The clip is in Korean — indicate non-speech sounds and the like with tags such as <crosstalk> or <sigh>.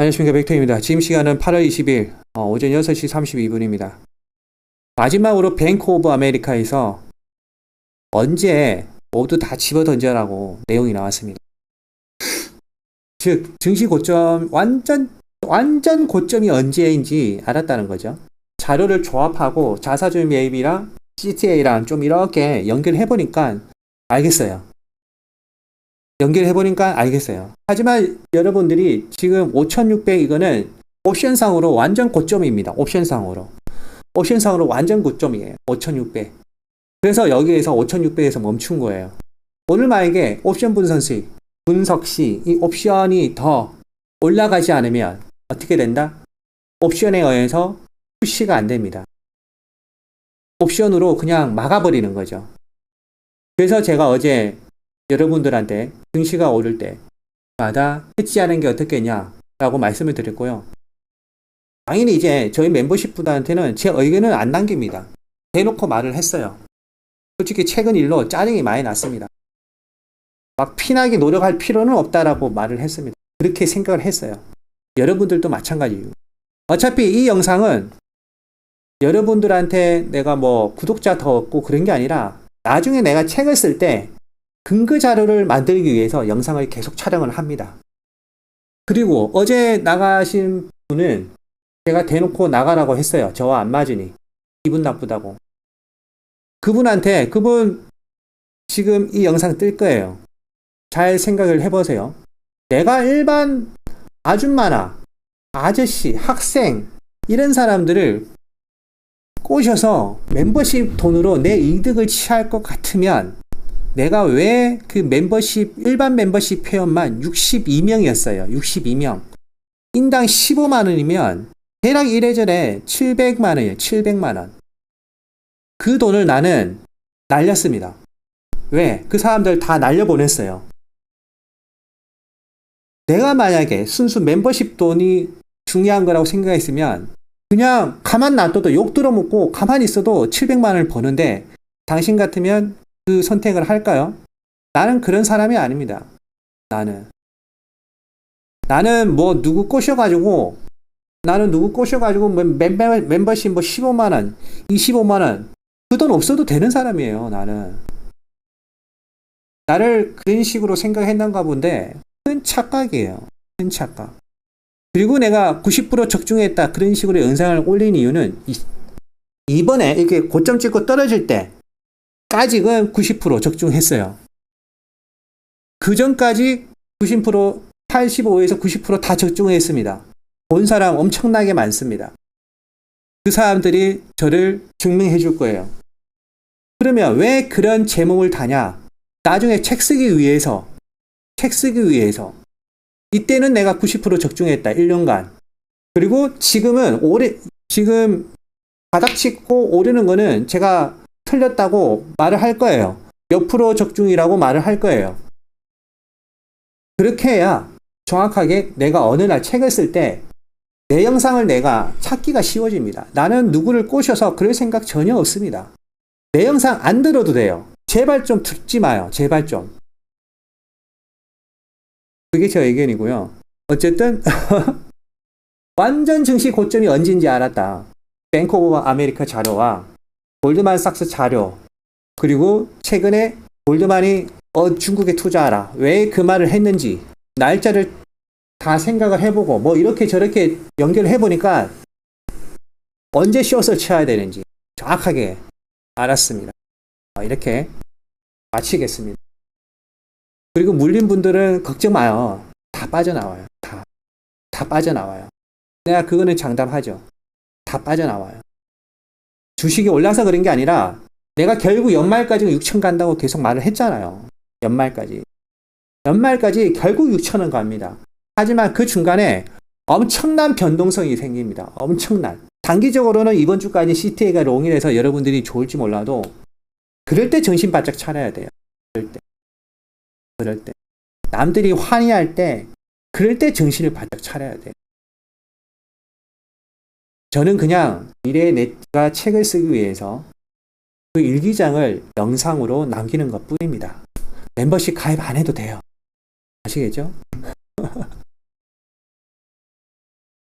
안녕하십니까 백토입니다. 지금 시간은 8월 20일 어, 오전 6시 32분입니다. 마지막으로 뱅크 오브 아메리카에서 언제 모두 다 집어 던져라고 내용이 나왔습니다. 즉 증시 고점 완전 완전 고점이 언제인지 알았다는 거죠. 자료를 조합하고 자사주 매입이랑 CTA랑 좀 이렇게 연결해 보니까 알겠어요. 연결해 보니까 알겠어요. 하지만 여러분들이 지금 5600 이거는 옵션상으로 완전 고점입니다. 옵션상으로. 옵션상으로 완전 고점이에요. 5600. 그래서 여기에서 5600에서 멈춘 거예요. 오늘 만약에 옵션 분석 시, 분석 시 이 옵션이 더 올라가지 않으면 어떻게 된다? 옵션에 의해서 푸시가 안 됩니다. 옵션으로 그냥 막아버리는 거죠. 그래서 제가 어제 여러분들한테 증시가 오를 때마다 해지하는 게 어떻겠냐라고 말씀을 드렸고요. 당연히 이제 저희 멤버십 분들한테는 제 의견은 안 남깁니다. 대놓고 말을 했어요. 솔직히 최근 일로 짜증이 많이 났습니다. 막 피나게 노력할 필요는 없다라고 말을 했습니다. 그렇게 생각을 했어요. 여러분들도 마찬가지예요. 어차피 이 영상은 여러분들한테 내가 뭐 구독자 더 얻고 그런 게 아니라 나중에 내가 책을 쓸 때 근거 자료를 만들기 위해서 영상을 계속 촬영을 합니다. 그리고 어제 나가신 분은 제가 대놓고 나가라고 했어요. 저와 안 맞으니. 기분 나쁘다고. 그분한테, 그분 지금 이 영상 뜰 거예요. 잘 생각을 해보세요. 내가 일반 아줌마나 아저씨, 학생, 이런 사람들을 꼬셔서 멤버십 돈으로 내 이득을 취할 것 같으면 내가 왜 그 멤버십, 일반 멤버십 회원만 62명이었어요. 62명. 인당 15만원이면 대략 이래저래 700만원이에요. 700만원. 그 돈을 나는 날렸습니다. 왜? 그 사람들 다 날려보냈어요. 내가 만약에 순수 멤버십 돈이 중요한 거라고 생각했으면 그냥 가만 놔둬도 욕 들어먹고 가만히 있어도 700만 원을 버는데 당신 같으면 그 선택을 할까요? 나는 그런 사람이 아닙니다. 나는. 나는 뭐 누구 꼬셔가지고 나는 누구 꼬셔가지고 멤버, 멤버십 뭐 15만원, 25만원 그 돈 없어도 되는 사람이에요. 나는. 나를 그런 식으로 생각했는가 본데 큰 착각이에요. 큰 착각. 그리고 내가 90% 적중했다 그런 식으로 영상을 올린 이유는 이번에 이렇게 고점 찍고 떨어질 때 까지는 90% 적중했어요. 그 전까지 90% 85에서 90%다 적중했습니다. 본 사람 엄청나게 많습니다. 그 사람들이 저를 증명해 줄 거예요. 그러면 왜 그런 제목을 다냐? 나중에 책 쓰기 위해서, 책 쓰기 위해서. 이때는 내가 90% 적중했다. 1년간. 그리고 지금은 올해, 지금 바닥 찍고 오르는 거는 제가 틀렸다고 말을 할 거예요. 몇 프로 적중이라고 말을 할 거예요. 그렇게 해야 정확하게 내가 어느 날 책을 쓸 때 내 영상을 내가 찾기가 쉬워집니다. 나는 누구를 꼬셔서 그럴 생각 전혀 없습니다. 내 영상 안 들어도 돼요. 제발 좀 듣지 마요. 제발 좀. 그게 제 의견이고요. 어쨌든 <laughs> 완전 증시 고점이 언제인지 알았다. 뱅크 오브 아메리카 자료와 골드만삭스 자료 그리고 최근에 골드만이 어, 중국에 투자하라. 왜 그 말을 했는지 날짜를 다 생각을 해보고 뭐 이렇게 저렇게 연결해 보니까 언제 숏을 쳐야 되는지 정확하게 알았습니다. 어, 이렇게 마치겠습니다. 그리고 물린 분들은 걱정 마요. 다 빠져나와요. 다. 다 빠져나와요. 내가 그거는 장담하죠. 다 빠져나와요. 주식이 올라서 그런 게 아니라 내가 결국 연말까지 6천 간다고 계속 말을 했잖아요. 연말까지. 연말까지 결국 6천원 갑니다. 하지만 그 중간에 엄청난 변동성이 생깁니다. 엄청난. 단기적으로는 이번 주까지 CTA가 롱이라서 여러분들이 좋을지 몰라도 그럴 때 정신 바짝 차려야 돼요. 그럴 때. 그럴 때. 남들이 환희할 때 그럴 때 정신을 바짝 차려야 돼요. 저는 그냥 미래의 내가 책을 쓰기 위해서 그 일기장을 영상으로 남기는 것 뿐입니다. 멤버십 가입 안 해도 돼요. 아시겠죠? <laughs>